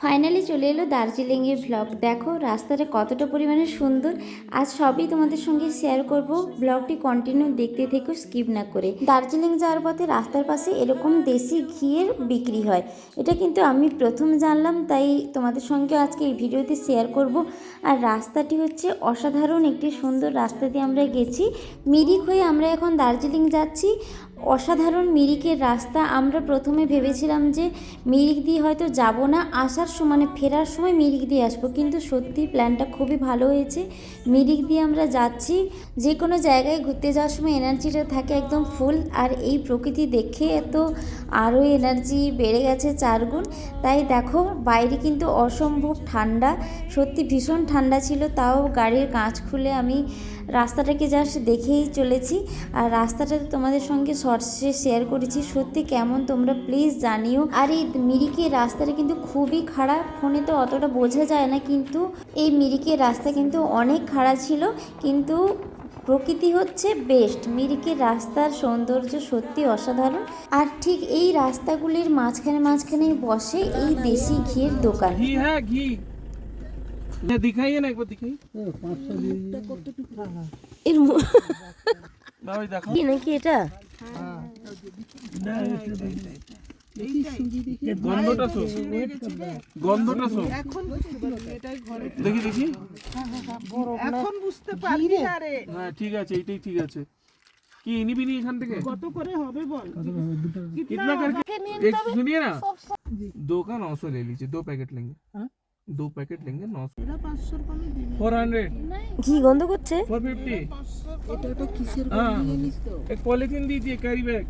Finally চলে এলো দার্জিলিংয়ের ব্লগ দেখো, রাস্তাটা কতটা পরিমাণে সুন্দর। আজ সবই তোমাদের সঙ্গে শেয়ার করব। ব্লগটি কন্টিনিউ দেখতে থেকো স্কিপ না করে। দার্জিলিং যাওয়ার পথে রাস্তার পাশে এরকম দেশি ঘিয়ের বিক্রি হয়। এটা কিন্তু আমি প্রথম জানলাম, তাই তোমাদের সঙ্গে আজকে এই ভিডিওতে শেয়ার করব। আর রাস্তাটি হচ্ছে অসাধারণ একটি সুন্দর রাস্তা দিয়ে আমরা গেছি। মিরিক হয়ে আমরা এখন দার্জিলিং যাচ্ছি। অসাধারণ মিরিকের রাস্তা। আমরা প্রথমে ভেবেছিলাম যে মিরিক দিয়ে হয়তো যাব না, আসার সময় মানে ফেরার সময় মিরিক দিয়ে আসব। কিন্তু সত্যি প্ল্যানটা খুবই ভালো হয়েছে। মিরিক দিয়ে আমরা যাচ্ছি। যে কোনো জায়গায় ঘুরতে যাওয়ার সময় এনার্জিটা থাকে একদম ফুল। আর এই প্রকৃতি দেখে তো আরও এনার্জি বেড়ে গেছে চারগুণ তাই দেখো, বাইরে কিন্তু অসম্ভব ঠান্ডা। সত্যি ভীষণ ঠান্ডা ছিল, তাও গাড়ির কাঁচ খুলে আমি রাস্তাটাকে জাস্ট দেখেই চলেছি। আর রাস্তাটা তোমাদের সঙ্গে শর্টসে শেয়ার করেছি। সত্যি কেমন তোমরা প্লিজ জানিও। আর এই মিরিকের রাস্তাটা কিন্তু খুবই খারাপ। ফোনে তো অতটা বোঝা যায় না কিন্তু এই মিরিকের রাস্তা কিন্তু অনেক খারাপ ছিল। কিন্তু প্রকৃতি হচ্ছে বেস্ট মিরিকের রাস্তার সৌন্দর্য সত্যি অসাধারণ। আর ঠিক এই রাস্তাগুলির মাঝখানে মাঝখানে বসে এই দেশি ঘিয়ের দোকান। এর না এর হ্যাঁ, নাকি এটা? গন্ধটা শো গন্ধটা শো দেখি দেখি এখন বুঝতে পারবি না রে হ্যাঁ ঠিক আছে এইটাই ঠিক আছে কি নিবি নি এখান থেকে কত করে হবে বল कितना करके एक सुनिए ना दो का नौ सौ ले लीजिए दो पैकेट लेंगे दो पैकेट लेंगे नौ सौ এরা পাঁচশোর কমে দিবি फोर हंड्रेड ঘি গন্ধ করছে फोर फिफ्टी এটা তো কিসের हाँ জিনিস তো एक पॉलिथीन दीजिए कैरी बैग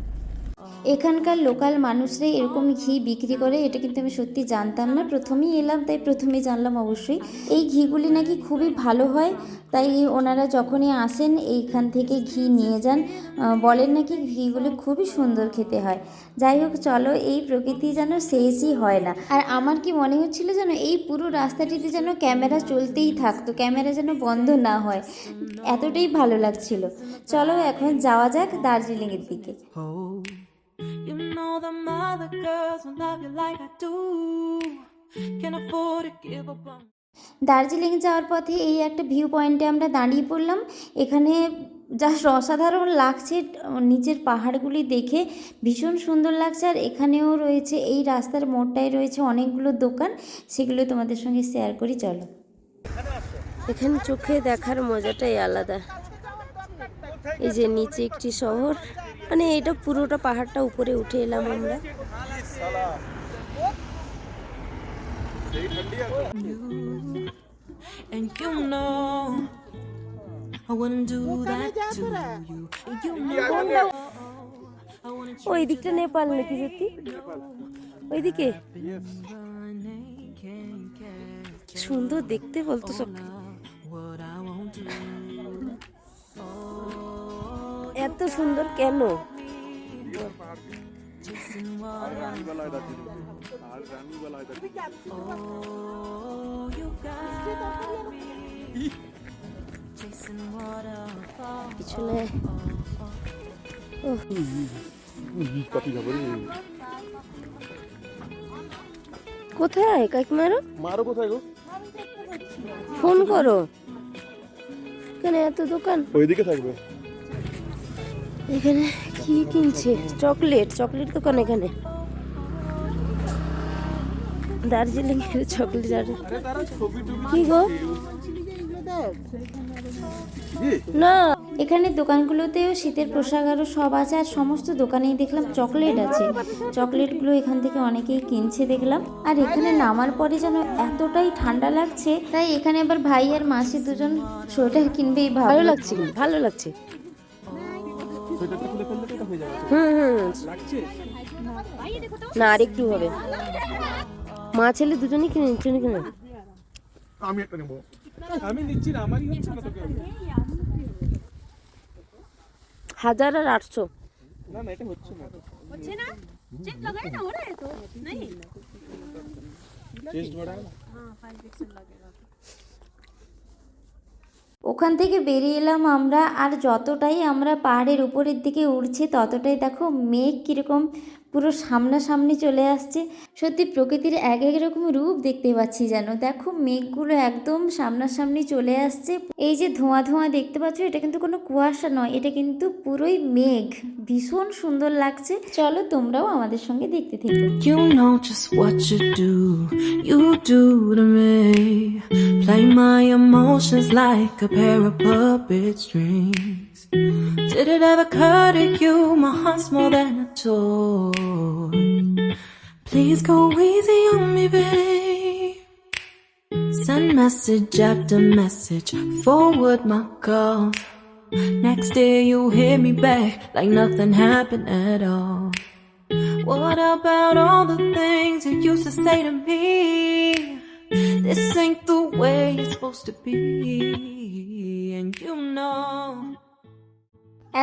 এখানকার লোকাল মানুষরাই এরকম ঘি বিক্রি করে, এটা কিন্তু আমি সত্যি জানতাম না। প্রথমেই এলাম, তাই প্রথমেই জানলাম অবশ্যই। এই ঘিগুলি নাকি খুবই ভালো হয়, তাই ওনারা যখনই আসেন, এইখান থেকে ঘি নিয়ে যান। বলেন নাকি ঘিগুলি খুবই সুন্দর খেতে হয়। যাই হোক, চলো, এই প্রকৃতি যেন শেষই হয় না। আর আমার কি মনে হচ্ছিল যেন, এই পুরো রাস্তাটিতে যেন ক্যামেরা চলতেই থাকতো, ক্যামেরা যেন বন্ধ না হয়। এতটাই ভালো লাগছিল। চলো, এখন যাওয়া যাক দার্জিলিংয়ের দিকে। You know them other girls will love you like I do. Can't afford to give up on. Darjeeling যাওয়ার পথে এই একটা ভিউ পয়েন্টে আমরা দাঁড়িয়ে পড়লাম এখানে জাস্ট অসাধারণ লাগছে নিচের পাহাড়গুলি দেখে ভীষণ সুন্দর লাগছে আর এখানেও রয়েছে এই রাস্তার মোড়টায় রয়েছে অনেকগুলো দোকান সেগুলো তোমাদের সঙ্গে শেয়ার করি চলো এখানে চোখে দেখার মজাটাই আলাদা এই যে নিচে একটি শহর মানে এটা পুরোটা পাহাড়টা উপরে উঠে এলাম আমরা। And you know I wouldn't do that to you. You know ওই দিকটা নেপাল নাকি সত্যি? ওইদিকে? সুন্দর দেখতে বলতো সব এত সুন্দর কেন? পিছনে। কোথায় কাকিমারো मारो কোথায় গো? ফোন করো। কেন এত দোকান। ওইদিকে থাকবে। এখানে কি কিনছে? চকলেট। চকলেট দোকান এখানে। দার্জিলিং এর চকলেট আর কি গো? না, এখানে দোকানগুলোতেও শীতের পোশাক আরও সব আছে, আর সমস্ত দোকানেই দেখলাম চকলেট আছে। চকলেটগুলো এখান থেকে অনেকেই কিনছে দেখলাম। আর এখানে নামার পরে যেন এতটাই ঠান্ডা লাগছে, তাই এখানে আবার ভাই আর মাসি দুজন সোয়েটার কিনবেই ভালো লাগছে ভালো লাগছে। সেটাতে খুলে ফেললে এটা হয়ে যাবে। হুম হুম। লাগছে? না আর একটু হবে। মা ছেলে দুজনেই কিনে নিচ্ছে কিনে আমি একটা নেব। আমি নিচ্ছি না আমারই হচ্ছে না তোকে। হাজার আর আটশো। না না এটা হচ্ছে না। টেস্ট বাড়ায় না? ওখান থেকে বেরিয়ে এলাম আমরা, আর যতটাই আমরা পাহাড়ের উপরের দিকে উঠছি ততটাই দেখো মেঘ কীরকম পুরো সামনাসামনি চলে আসছে। সত্যি প্রকৃতির এক এক রকম রূপ দেখতে পাচ্ছি যেন। দেখো, মেঘগুলো একদম সামনাসামনি চলে আসছে। এই যে ধোঁয়া ধোঁয়া দেখতে পাচ্ছ, এটা কিন্তু কোনো কুয়াশা নয়, এটা কিন্তু পুরোই মেঘ। ভীষণ সুন্দর লাগছে। চলো তোমরাও আমাদের সঙ্গে দেখতে থেকো. Did it ever occur to you my heart's more than a toy? Please go easy on me, babe. Send message after message, forward my calls. Next day you hit me back like nothing happened at all. What about all the things you used to say to me? This ain't the way it's supposed to be, and you know.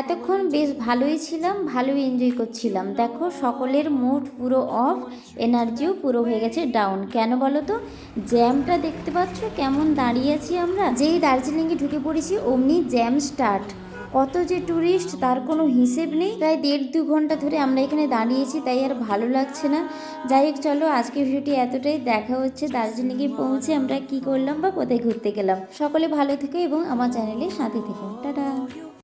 এতক্ষণ বেশ ভালোই ছিলাম, ভালোই enjoy করছিলাম। দেখো, সকলের mood পুরো of এনার্জিও পুরো হয়ে গেছে ডাউন কেন বলো তো? জ্যামটা দেখতে পাচ্ছ কেমন দাঁড়িয়ে আছি আমরা? যেই দার্জিলিংয়ে ঢুকে পড়েছি, অমনি জ্যাম স্টার্ট কত যে ট্যুরিস্ট তার কোনো হিসেব নেই। প্রায় দেড় দু ঘণ্টা ধরে আমরা এখানে দাঁড়িয়েছি, তাই আর ভালো লাগছে না। যাই হোক, চলো আজকে ভিডিওটি এতটাই। দেখা হচ্ছে দার্জিলিংয়ে পৌঁছে আমরা কি করলাম বা কোথায় ঘুরতে গেলাম। সকলে ভালো থেকো এবং আমার চ্যানেলে সাথে থেকো। টাটা!